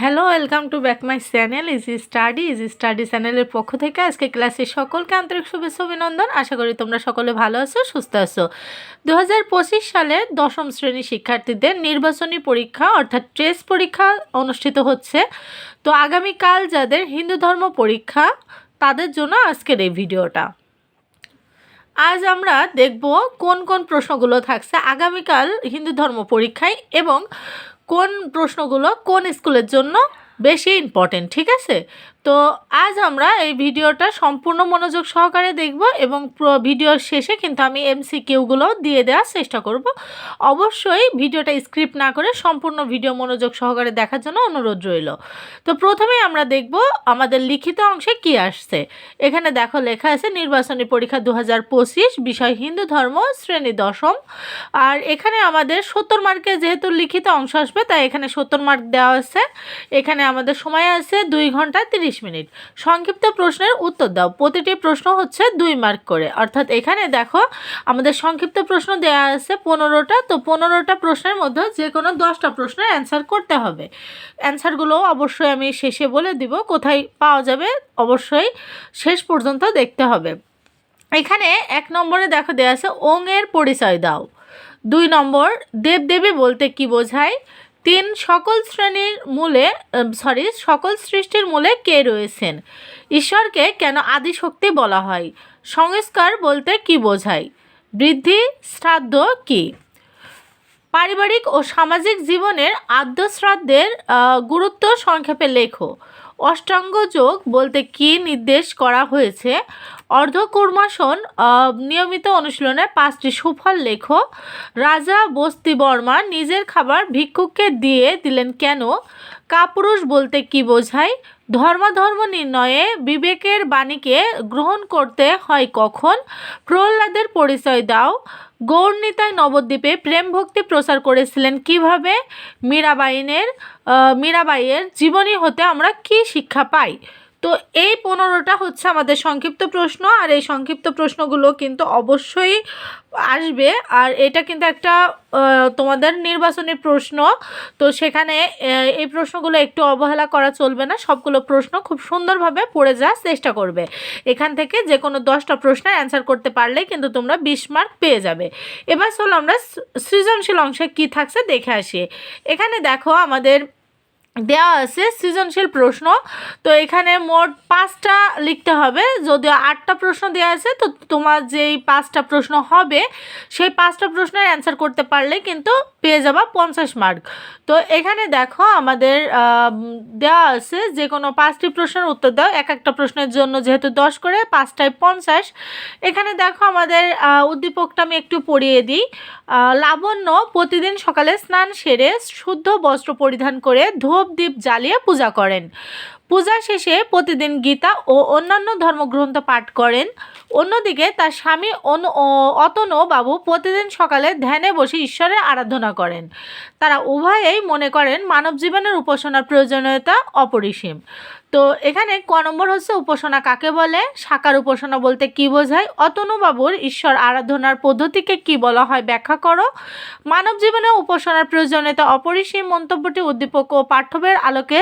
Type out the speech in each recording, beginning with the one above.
Hello welcome to back my channel easy study easy study চ্যানেলের পক্ষ থেকে আজকে ক্লাসে সকলকে আন্তরিক শুভেচ্ছা, অভিনন্দন। আশা করি তোমরা সকলে ভালো আছো, সুস্থ আছো। দু হাজার পঁচিশ সালে দশম শ্রেণির শিক্ষার্থীদের নির্বাচনী পরীক্ষা, অর্থাৎ ট্রেস পরীক্ষা অনুষ্ঠিত হচ্ছে। তো আগামীকাল যাদের হিন্দু ধর্ম পরীক্ষা, তাদের জন্য আজকের এই ভিডিওটা। আজ আমরা দেখব কোন কোন প্রশ্নগুলো থাকছে আগামীকাল হিন্দু ধর্ম পরীক্ষায় এবং কোন প্রশ্নগুলো কোন স্কুলের জন্য বেশি ইম্পর্টেন্ট ঠিক আছে? তো আজ আমরা এই ভিডিওটা সম্পূর্ণ মনোযোগ সহকারে দেখব এবং ভিডিওর শেষে কিন্তু আমি এমসিকিউগুলো দিয়ে দেওয়ার চেষ্টা করব। অবশ্যই ভিডিওটা স্ক্রিপ্ট না করে সম্পূর্ণ ভিডিও মনোযোগ সহকারে দেখার জন্য অনুরোধ রইল। তো প্রথমেই আমরা দেখব আমাদের লিখিত অংশে কি আসছে। এখানে দেখো লেখা আছে, নির্বাচনী পরীক্ষা দু হাজার পঁচিশ, বিষয় হিন্দু ধর্ম, শ্রেণি দশম। আর এখানে আমাদের সত্তর মার্কে যেহেতু লিখিত অংশ আসবে, তাই এখানে সত্তর মার্ক দেওয়া আছে। এখানে আমাদের সময় আছে দুই ঘণ্টা তিরিশ মিনিট। সংক্ষিপ্ত প্রশ্নের উত্তর দাও। প্রতিটি প্রশ্ন হচ্ছে দুই মার্ক করে। অর্থাৎ এখানে দেখো, আমাদের সংক্ষিপ্ত প্রশ্ন দেওয়া আছে পনেরোটা। তো পনেরোটা প্রশ্নের মধ্যে যে কোনো দশটা প্রশ্নের অ্যান্সার করতে হবে। অ্যান্সারগুলো অবশ্যই আমি শেষে বলে দিব। কোথায় পাওয়া যাবে অবশ্যই শেষ পর্যন্ত দেখতে হবে। এখানে এক নম্বরে দেখো দেওয়া আছে ওং এর পরিচয় দাও। দুই নম্বর, দেবদেবী বলতে কি বোঝায়? তিন সকল শ্রেণির মূলে সরি সকল সৃষ্টির মূলে কে রয়েছেন? ঈশ্বরকে কেন আদিশক্তি বলা হয়? সংস্কার বলতে কি বোঝায়? বৃদ্ধি, শ্রাদ্ধ কি? পারিবারিক ও সামাজিক জীবনের আদ্যশ্রাদ্ধের গুরুত্ব সংক্ষেপে লেখো। অষ্টাঙ্গ যোগ বলতে কি নির্দেশ করা হয়েছে? অর্ধকর্মাসন নিয়মিত অনুশীলনে পাঁচটি সুফল লেখো। রাজা বস্তি বর্মা নিজের খাবার ভিক্ষুককে দিয়ে দিলেন কেন? কাপুরুষ বলতে কি বোঝায়? ধর্মাধর্ম নির্ণয়ে বিবেকের বাণীকে গ্রহণ করতে হয় কখন? প্রহ্লাদের পরিচয় দাও। গৌরনীতায় নবদ্বীপে প্রেম ভক্তি প্রচার করেছিলেন কীভাবে? মীরাবাইনের মীরাবাইয়ের জীবনী হতে আমরা কি শিক্ষা পাই? তো এই পনেরোটা হচ্ছে আমাদের সংক্ষিপ্ত প্রশ্ন, আর এই সংক্ষিপ্ত প্রশ্নগুলো কিন্তু অবশ্যই আসবে। আর এটা কিন্তু একটা তোমাদের নির্বাচনী প্রশ্ন, তো সেখানে এই প্রশ্নগুলো একটু অবহেলা করা চলবে না, সবগুলো প্রশ্ন খুব সুন্দরভাবে পড়ে যাওয়ার চেষ্টা করবে। এখান থেকে যে কোনো দশটা প্রশ্নের অ্যান্সার করতে পারলেই কিন্তু তোমরা বিশ মার্ক পেয়ে যাবে। এবার চলো আমরা সৃজনশীল অংশে কী থাকছে দেখে আসি। এখানে দেখো আমাদের দেওয়া আছে সৃজনশীল প্রশ্ন। তো এখানে মোট পাঁচটা লিখতে হবে। যদিও আটটা প্রশ্ন দেওয়া আছে, তো তোমার যেই পাঁচটা প্রশ্ন হবে, সেই পাঁচটা প্রশ্নের অ্যান্সার করতে পারলে কিন্তু পেয়ে যাবা পঞ্চাশ মার্ক তো এখানে দেখো আমাদের দেওয়া আছে যে কোনো পাঁচটি প্রশ্নের উত্তর দাও। এক একটা প্রশ্নের জন্য যেহেতু দশ করে, পাঁচটায় পঞ্চাশ। এখানে দেখো আমাদের উদ্দীপকটা আমি একটু পড়িয়ে দিই। লাবণ্য প্রতিদিন সকালে স্নান সেরে শুদ্ধ বস্ত্র পরিধান করে ধূপ দ্বীপ জ্বালিয়ে পূজা করেন। পূজা শেষে প্রতিদিন গীতা ও অন্যান্য ধর্মগ্রন্থ পাঠ করেন। অন্যদিকে তার স্বামী অতনু বাবু প্রতিদিন সকালে ধ্যানে বসে ঈশ্বরের আরাধনা করেন। তারা উভয়েই মনে করেন মানব জীবনের উপাসনার প্রয়োজনীয়তা অপরিসীম। তো এখানে ক নম্বর হচ্ছে উপাসনা কাকে বলে? সাকার উপাসনা বলতে কি বোঝায়? অতনুবাবুর ঈশ্বর আরাধনার পদ্ধতিকে কি বলা হয় ব্যাখ্যা করো। মানব জীবনে উপাসনার প্রয়োজনীয়তা অপরিসীম মন্তব্যটি উদ্দীপক ও পাঠ্যবের আলোকে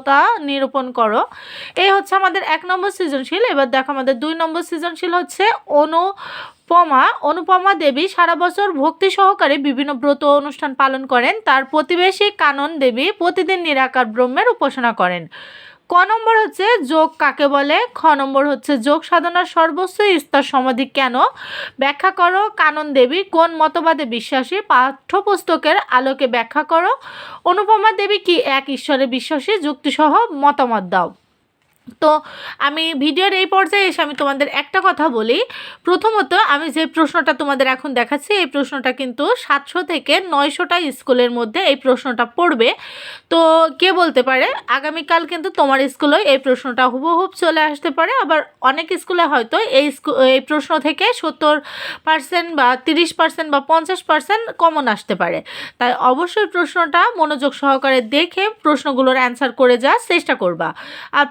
যথাযথতা নিরূপণ করো। এই হচ্ছে আমাদের এক নম্বর সৃজনশীল। এবার দেখো আমাদের দুই নম্বর সৃজনশীল হচ্ছে অনু অনুপমা। অনুপমা দেবী সারা বছর ভক্তি সহকারে বিভিন্ন ব্রত অনুষ্ঠান পালন করেন। তার প্রতিবেশী কানন দেবী প্রতিদিন নিরাকার ব্রহ্মের উপাসনা করেন। ক নম্বর হচ্ছে যোগ কাকে বলে? খ নম্বর হচ্ছে যোগ সাধনার সর্বোচ্চ স্তর সমাধি কেন? ব্যাখ্যা করো, কানন দেবী কোন মতবাদে বিশ্বাসী? পাঠ্যপুস্তকের আলোকে ব্যাখ্যা করো। অনুপমা দেবী কি এক ঈশ্বরে বিশ্বাসী? যুক্তিসহ মতামত দাও। তো আমি ভিডিওর এই পর্যায়ে এসে আমি তোমাদের একটা কথা বলি। প্রথমত আমি যে প্রশ্নটা তোমাদের এখন দেখাচ্ছি, এই প্রশ্নটা কিন্তু সাতশো থেকে নয়শোটা স্কুলের মধ্যে এই প্রশ্নটা পড়বে। তো কে বলতে পারে? আগামীকাল কিন্তু তোমার স্কুলে এই প্রশ্নটা হুবহুব চলে আসতে পারে। আবার অনেক স্কুলে হয়তো এই এই প্রশ্ন থেকে সত্তর পার্সেন্ট বা তিরিশ পার্সেন্ট বা পঞ্চাশ পার্সেন্ট কমন আসতে পারে। তাই অবশ্যই প্রশ্নটা মনোযোগ সহকারে দেখে প্রশ্নগুলোর অ্যান্সার করে যাওয়ার চেষ্টা করবা। আর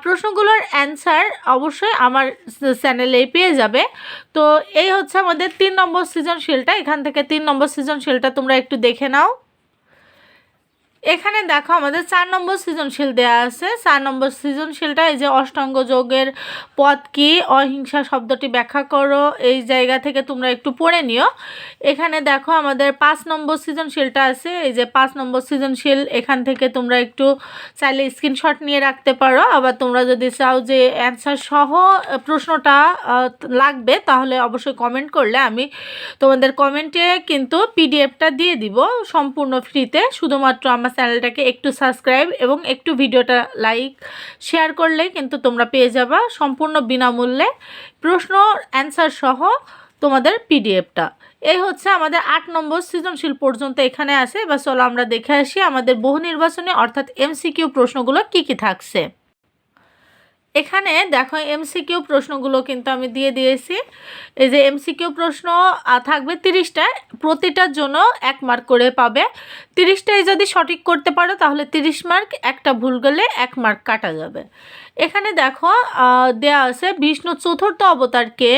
প্রশ্নগুলোর অ্যান্সার অবশ্যই আমার চ্যানেলেই পেয়ে যাবে। তো এই হচ্ছে আমাদের তিন নম্বর সৃজনশীলটা। এখান থেকে তিন নম্বর সৃজনশীলটা তোমরা একটু দেখে নাও। এখানে দেখো আমাদের চার নম্বর সৃজনশীল দেয়া আছে। চার নম্বর সৃজনশীলটা এই যে অষ্টাঙ্গ যোগের পদ কি? অহিংসা শব্দটি ব্যাখ্যা করো। এই জায়গা থেকে তোমরা একটু পড়ে নিও। এখানে দেখো আমাদের পাঁচ নম্বর সৃজনশীলটা আছে। এই যে পাঁচ নম্বর সৃজনশীল, এখান থেকে তোমরা একটু চাইলে স্ক্রিনশট নিয়ে রাখতে পারো। আবার তোমরা যদি চাও যে অ্যান্সার সহ প্রশ্নটা লাগবে, তাহলে অবশ্যই কমেন্ট করলে আমি তোমাদের কমেন্টে কিন্তু পিডিএফটা দিয়ে দিব। সম্পূর্ণ ফ্রিতে শুধুমাত্র আমার চ্যানেলটাকে একটু সাবস্ক্রাইব এবং একটু ভিডিওটা লাইক, শেয়ার করলে কিন্তু তোমরা পেয়ে যাবা সম্পূর্ণ বিনামূল্যে প্রশ্ন, অ্যান্সার সহ তোমাদের পিডিএফটা। এই হচ্ছে আমাদের আট নম্বর সৃজনশীল পর্যন্ত এখানে আসে এবার চলো আমরা দেখে আসি আমাদের বহু নির্বাচনে অর্থাৎ এমসিকিউ প্রশ্নগুলো কি কি থাকছে। এখানে দেখো এমসিকিউ প্রশ্নগুলো কিন্তু আমি দিয়ে দিয়েছি। এই যে এমসিকিউ প্রশ্ন থাকবে তিরিশটা, প্রতিটার জন্য এক মার্ক করে পাবে। তিরিশটায় যদি সঠিক করতে পারো, তাহলে তিরিশ মার্ক একটা ভুল গেলে এক মার্ক কাটা যাবে। এখানে দেখো দেয়া আছে বিষ্ণু চতুর্থ অবতারকে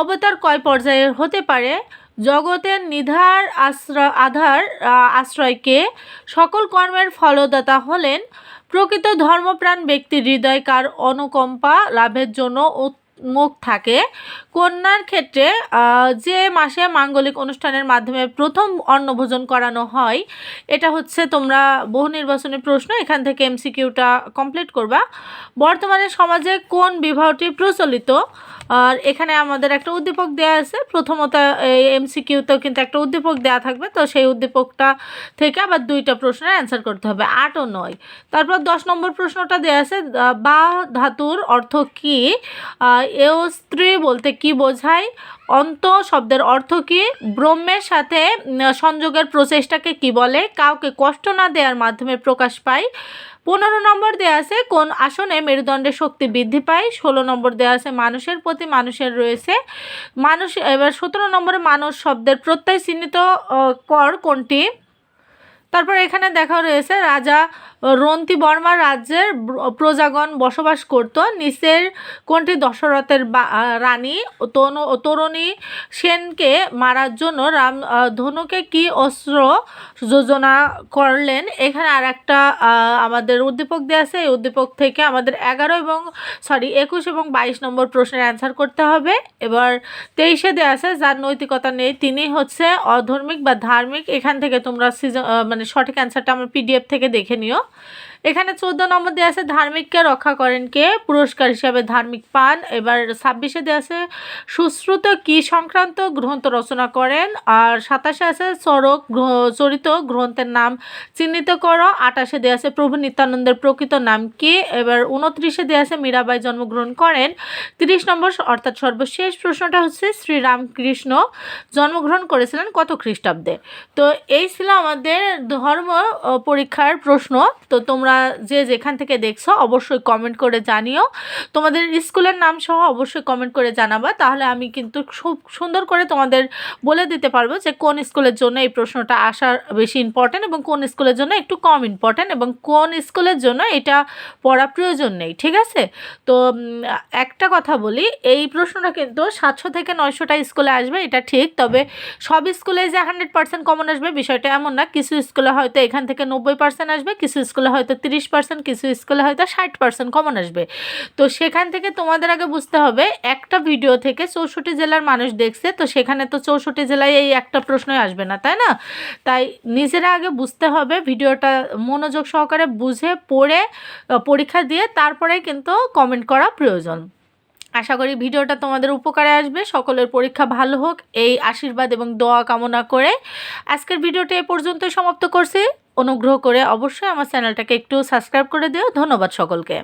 অবতার কয় পর্যায়ের হতে পারে? জগতের নিধার আশ্রয় আধার আশ্রয়কে সকল কর্মের ফলদাতা হলেন প্রকৃত ধর্মপ্রাণ ব্যক্তির হৃদয়কার অনুকম্পা লাভের জন্য উন্মুখ থাকে। কন্যার ক্ষেত্রে যে মাসে মাঙ্গলিক অনুষ্ঠানের মাধ্যমে প্রথম অন্নভোজন করানো হয়, এটা হচ্ছে তোমরা বহু নির্বাচনের প্রশ্ন, এখান থেকে এমসিকিউটা কমপ্লিট করবা। বর্তমানে সমাজে কোন বিবাহটি প্রচলিত? আর এখানে আমাদের একটা উদ্দীপক দেওয়া আছে, প্রথমত এমসিকিউতেও কিন্তু একটা উদ্দীপক দেওয়া থাকবে, তো সেই উদ্দীপকটা থেকে আবার দুইটা প্রশ্নের অ্যান্সার করতে হবে, আট ও নয়। তারপর দশ নম্বর প্রশ্নটা দেওয়া আছে বা ধাতুর অর্থ কী? এও স্ত্রী বলতে কি বোঝায়? অন্ত শব্দের অর্থ কী? ব্রহ্মের সাথে সংযোগের প্রচেষ্টাকে কি বলে? কাউকে কষ্ট না দেওয়ার মাধ্যমে প্রকাশ পায়। পনেরো নম্বর দেওয়া আছে, কোন আসনে মেরুদণ্ডে শক্তি বৃদ্ধি পায়? ষোলো নম্বর দেওয়া আছে, মানুষের প্রতি মানুষের রয়েছে। মানুষ, এবার সতেরো নম্বরে মানুষ শব্দের প্রত্যয় চিহ্নিত কর কোনটি? তারপর এখানে দেখা রয়েছে রাজা রন্তি বর্মা রাজ্যের প্রজাগণ বসবাস করত। নিচের কোনটি দশরথের রানী তরুণী সেনকে মারার জন্য রাম ধনুকে কি অস্ত্র যোজনা করলেন? এখানে আর একটা আমাদের উদ্দীপক দেওয়া আছে। এই উদ্দীপক থেকে আমাদের এগারো এবং সরি একুশ এবং বাইশ নম্বর প্রশ্নের অ্যান্সার করতে হবে। এবার তেইশে দেওয়া আছে, যার নৈতিকতা নেই তিনি হচ্ছে অধর্মিক বা ধার্মিক। এখান থেকে তোমরা মানে সঠিক অ্যান্সারটা আমার পিডিএফ থেকে দেখে নিও। এখানে চোদ্দ নম্বর দেওয়া আছে, ধার্মিককে রক্ষা করেন কে? পুরস্কার হিসাবে ধার্মিক পান। এবার ছাব্বিশে দেওয়া আছে, সুশ্রুত কি সংক্রান্ত গ্রন্থ রচনা করেন? আর সাতাশে আছে, চরক চরিত গ্রন্থের নাম চিহ্নিত করো। আটাশে দেওয়া আছে, প্রভু নিত্যানন্দের প্রকৃত নাম কি? এবার উনত্রিশে দেওয়া আছে, মীরাবাই জন্মগ্রহণ করেন। তিরিশ নম্বর, অর্থাৎ সর্বশেষ প্রশ্নটা হচ্ছে, শ্রীরামকৃষ্ণ জন্মগ্রহণ করেছিলেন কত খ্রিস্টাব্দে? তো এই ছিল আমাদের ধর্ম পরীক্ষার প্রশ্ন। তো তোমরা যে যেখান থেকে দেখছ অবশ্যই কমেন্ট করে জানিও। তোমাদের স্কুলের নাম সহ অবশ্যই কমেন্ট করে জানাবা। তাহলে আমি কিন্তু খুব সুন্দর করে তোমাদের বলে দিতে পারব যে কোন স্কুলের জন্য এই প্রশ্নটা আসার বেশি ইম্পর্ট্যান্ট এবং কোন স্কুলের জন্য একটু কম ইম্পর্ট্যান্ট এবং কোন স্কুলের জন্য এটা পড়া প্রয়োজন নেই, ঠিক আছে? তো একটা কথা বলি, এই প্রশ্নটা কিন্তু সাতশো থেকে নয়শোটা স্কুলে আসবে, এটা ঠিক, তবে সব স্কুলে যে হান্ড্রেড পার্সেন্ট কমন আসবে বিষয়টা এমন না। কিছু স্কুলে হয়তো এখান থেকে নব্বই পার্সেন্ট আসবে, কিছু স্কুলে হয়তো তিরিশ পার্সেন্ট কিছু স্কুলে হয়তো ষাট পার্সেন্ট কমন আসবে। তো সেখান থেকে তোমাদের আগে বুঝতে হবে, একটা ভিডিও থেকে চৌষট্টি জেলার মানুষ দেখছে, তো সেখানে তো চৌষট্টি জেলায় এই একটা প্রশ্নই আসবে না, তাই না? তাই নিজেরা আগে বুঝতে হবে ভিডিওটা মনোযোগ সহকারে বুঝে, পড়ে পরীক্ষা দিয়ে তারপরে কিন্তু কমেন্ট করা প্রয়োজন। আশা করি ভিডিওটা তোমাদের উপকারে আসবে, সকলের পরীক্ষা ভালো হোক, এই আশীর্বাদ এবং দোয়া কামনা করে আজকের ভিডিওটা এ পর্যন্তই সমাপ্ত করছি। অনুগ্রহ করে অবশ্যই আমার চ্যানেলটাকে একটু সাবস্ক্রাইব করে দিও। ধন্যবাদ সকলকে।